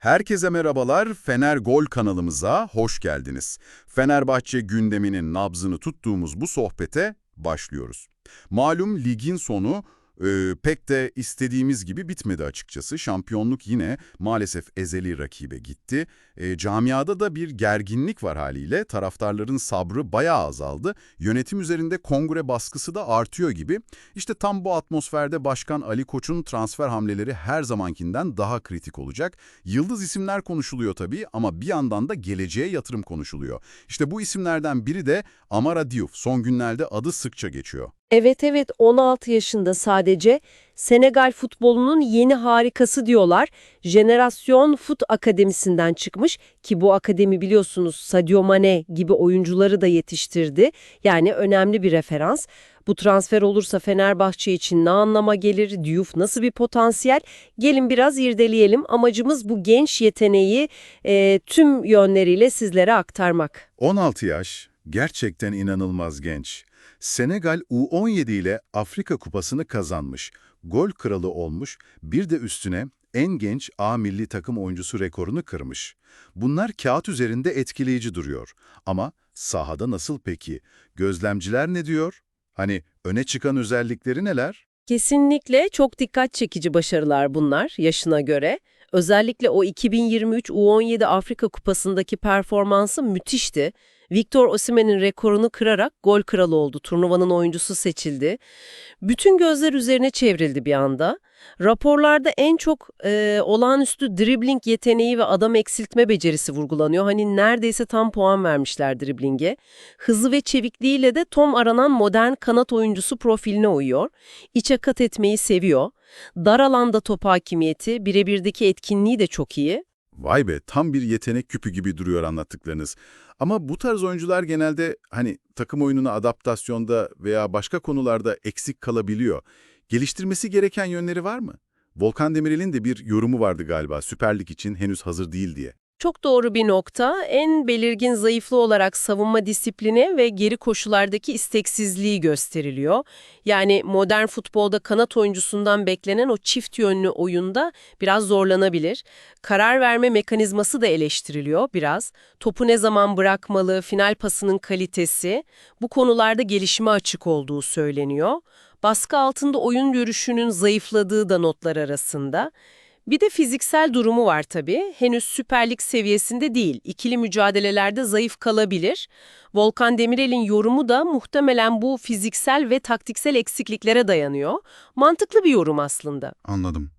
Herkese merhabalar, Fener Gol kanalımıza hoş geldiniz. Fenerbahçe gündeminin nabzını tuttuğumuz bu sohbete başlıyoruz. Malum ligin sonu e, pek de istediğimiz gibi bitmedi açıkçası. Şampiyonluk yine maalesef ezeli rakibe gitti. E, camiada da bir gerginlik var haliyle. Taraftarların sabrı bayağı azaldı. Yönetim üzerinde kongre baskısı da artıyor gibi. İşte tam bu atmosferde Başkan Ali Koç'un transfer hamleleri her zamankinden daha kritik olacak. Yıldız isimler konuşuluyor tabii ama bir yandan da geleceğe yatırım konuşuluyor. İşte bu isimlerden biri de Amara Diouf. Son günlerde adı sıkça geçiyor. Evet evet 16 yaşında sadece Senegal futbolunun yeni harikası diyorlar. Jenerasyon Fut Akademisi'nden çıkmış ki bu akademi biliyorsunuz Sadio Mane gibi oyuncuları da yetiştirdi. Yani önemli bir referans. Bu transfer olursa Fenerbahçe için ne anlama gelir? Diouf nasıl bir potansiyel? Gelin biraz irdeleyelim. Amacımız bu genç yeteneği e, tüm yönleriyle sizlere aktarmak. 16 yaş, gerçekten inanılmaz genç. Senegal U17 ile Afrika Kupası'nı kazanmış, gol kralı olmuş, bir de üstüne en genç A milli takım oyuncusu rekorunu kırmış. Bunlar kağıt üzerinde etkileyici duruyor. Ama sahada nasıl peki? Gözlemciler ne diyor? Hani öne çıkan özellikleri neler? Kesinlikle çok dikkat çekici başarılar bunlar yaşına göre. Özellikle o 2023 U17 Afrika Kupası'ndaki performansı müthişti. Victor Osimhen'in rekorunu kırarak gol kralı oldu. Turnuvanın oyuncusu seçildi. Bütün gözler üzerine çevrildi bir anda. Raporlarda en çok e, olağanüstü dribbling yeteneği ve adam eksiltme becerisi vurgulanıyor. Hani neredeyse tam puan vermişler driblinge. Hızı ve çevikliğiyle de Tom aranan modern kanat oyuncusu profiline uyuyor. İçe kat etmeyi seviyor. Dar alanda top hakimiyeti, birebirdeki etkinliği de çok iyi. Vay be, tam bir yetenek küpü gibi duruyor anlattıklarınız. Ama bu tarz oyuncular genelde hani takım oyununa adaptasyonda veya başka konularda eksik kalabiliyor. Geliştirmesi gereken yönleri var mı? Volkan Demirel'in de bir yorumu vardı galiba Süper Lig için henüz hazır değil diye. Çok doğru bir nokta. En belirgin zayıflığı olarak savunma disiplini ve geri koşulardaki isteksizliği gösteriliyor. Yani modern futbolda kanat oyuncusundan beklenen o çift yönlü oyunda biraz zorlanabilir. Karar verme mekanizması da eleştiriliyor biraz. Topu ne zaman bırakmalı, final pasının kalitesi, bu konularda gelişime açık olduğu söyleniyor. Baskı altında oyun görüşünün zayıfladığı da notlar arasında. Bir de fiziksel durumu var tabii. Henüz Süper Lig seviyesinde değil. İkili mücadelelerde zayıf kalabilir. Volkan Demirel'in yorumu da muhtemelen bu fiziksel ve taktiksel eksikliklere dayanıyor. Mantıklı bir yorum aslında. Anladım.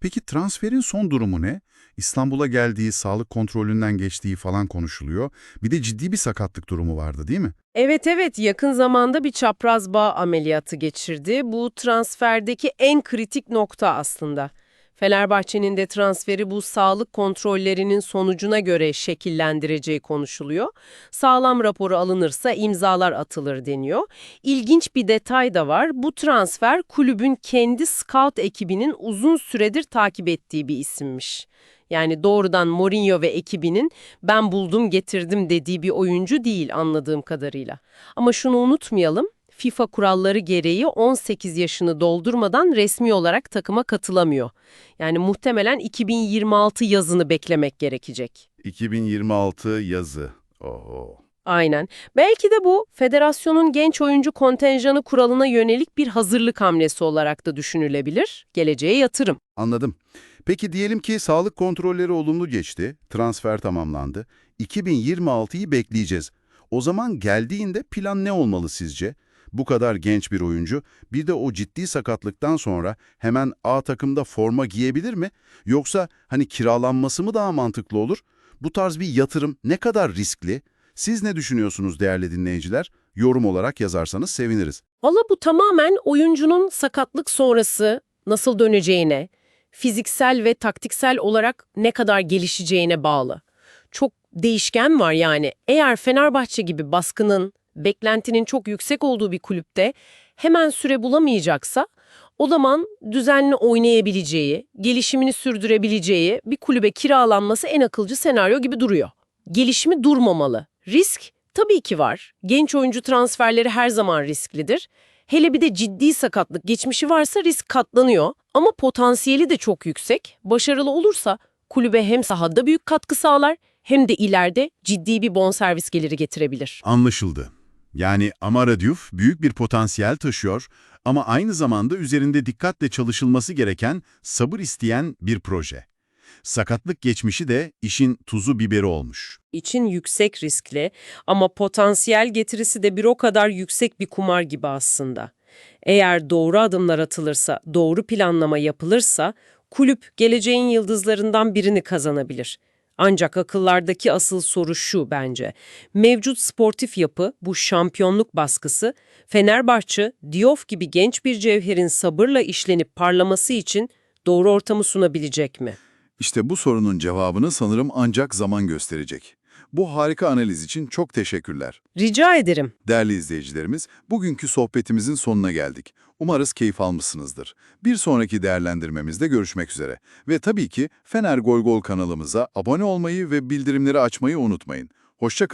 Peki transferin son durumu ne? İstanbul'a geldiği, sağlık kontrolünden geçtiği falan konuşuluyor. Bir de ciddi bir sakatlık durumu vardı değil mi? Evet evet yakın zamanda bir çapraz bağ ameliyatı geçirdi. Bu transferdeki en kritik nokta aslında. Fenerbahçe'nin de transferi bu sağlık kontrollerinin sonucuna göre şekillendireceği konuşuluyor. Sağlam raporu alınırsa imzalar atılır deniyor. İlginç bir detay da var. Bu transfer kulübün kendi scout ekibinin uzun süredir takip ettiği bir isimmiş. Yani doğrudan Mourinho ve ekibinin ben buldum getirdim dediği bir oyuncu değil anladığım kadarıyla. Ama şunu unutmayalım. FIFA kuralları gereği 18 yaşını doldurmadan resmi olarak takıma katılamıyor. Yani muhtemelen 2026 yazını beklemek gerekecek. 2026 yazı. Oho. Aynen. Belki de bu federasyonun genç oyuncu kontenjanı kuralına yönelik bir hazırlık hamlesi olarak da düşünülebilir. Geleceğe yatırım. Anladım. Peki diyelim ki sağlık kontrolleri olumlu geçti, transfer tamamlandı. 2026'yı bekleyeceğiz. O zaman geldiğinde plan ne olmalı sizce? Bu kadar genç bir oyuncu bir de o ciddi sakatlıktan sonra hemen A takımda forma giyebilir mi? Yoksa hani kiralanması mı daha mantıklı olur? Bu tarz bir yatırım ne kadar riskli? Siz ne düşünüyorsunuz değerli dinleyiciler? Yorum olarak yazarsanız seviniriz. Valla bu tamamen oyuncunun sakatlık sonrası nasıl döneceğine, fiziksel ve taktiksel olarak ne kadar gelişeceğine bağlı. Çok değişken var yani. Eğer Fenerbahçe gibi baskının, beklentinin çok yüksek olduğu bir kulüpte hemen süre bulamayacaksa o zaman düzenli oynayabileceği, gelişimini sürdürebileceği bir kulübe kiralanması en akılcı senaryo gibi duruyor. Gelişimi durmamalı. Risk tabii ki var. Genç oyuncu transferleri her zaman risklidir. Hele bir de ciddi sakatlık geçmişi varsa risk katlanıyor ama potansiyeli de çok yüksek. Başarılı olursa kulübe hem sahada büyük katkı sağlar hem de ileride ciddi bir bonservis geliri getirebilir. Anlaşıldı. Yani Amara Diouf büyük bir potansiyel taşıyor ama aynı zamanda üzerinde dikkatle çalışılması gereken, sabır isteyen bir proje. Sakatlık geçmişi de işin tuzu biberi olmuş. için yüksek riskli ama potansiyel getirisi de bir o kadar yüksek bir kumar gibi aslında. Eğer doğru adımlar atılırsa, doğru planlama yapılırsa kulüp geleceğin yıldızlarından birini kazanabilir. Ancak akıllardaki asıl soru şu bence. Mevcut sportif yapı, bu şampiyonluk baskısı, Fenerbahçe, Diouf gibi genç bir cevherin sabırla işlenip parlaması için doğru ortamı sunabilecek mi? İşte bu sorunun cevabını sanırım ancak zaman gösterecek. Bu harika analiz için çok teşekkürler. Rica ederim. Değerli izleyicilerimiz, bugünkü sohbetimizin sonuna geldik. Umarız keyif almışsınızdır. Bir sonraki değerlendirmemizde görüşmek üzere. Ve tabii ki Fener Gol Gol kanalımıza abone olmayı ve bildirimleri açmayı unutmayın. Hoşça